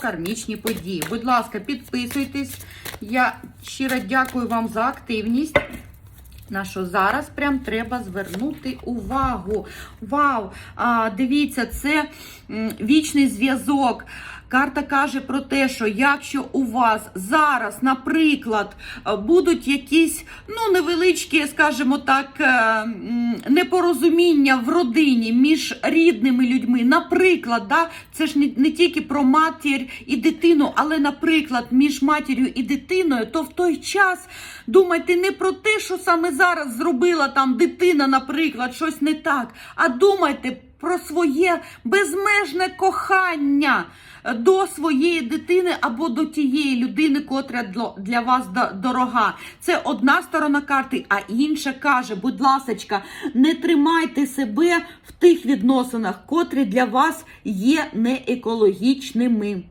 кармічні події. Будь ласка, підписуйтесь. Я щиро дякую вам за активність. На що зараз прям треба звернути увагу. Вау! А, дивіться, це вічний зв'язок. Карта каже про те, що якщо у вас зараз, наприклад, е, будуть якісь ну, невеличкі, скажімо так, е, непорозуміння в родині між рідними людьми, наприклад, да, це ж не, не тільки про матір і дитину, але, наприклад, між матір'ю і дитиною, то в той час думайте не про те, що саме зараз зробила там дитина, наприклад, щось не так, а думайте про своє безмежне кохання до своєї дитини або до тієї людини, котра для- вас до- дорога. Це одна сторона карти, а інша каже: будь ласочка, не тримайте себе в тих відносинах, котрі для вас є неекологічними.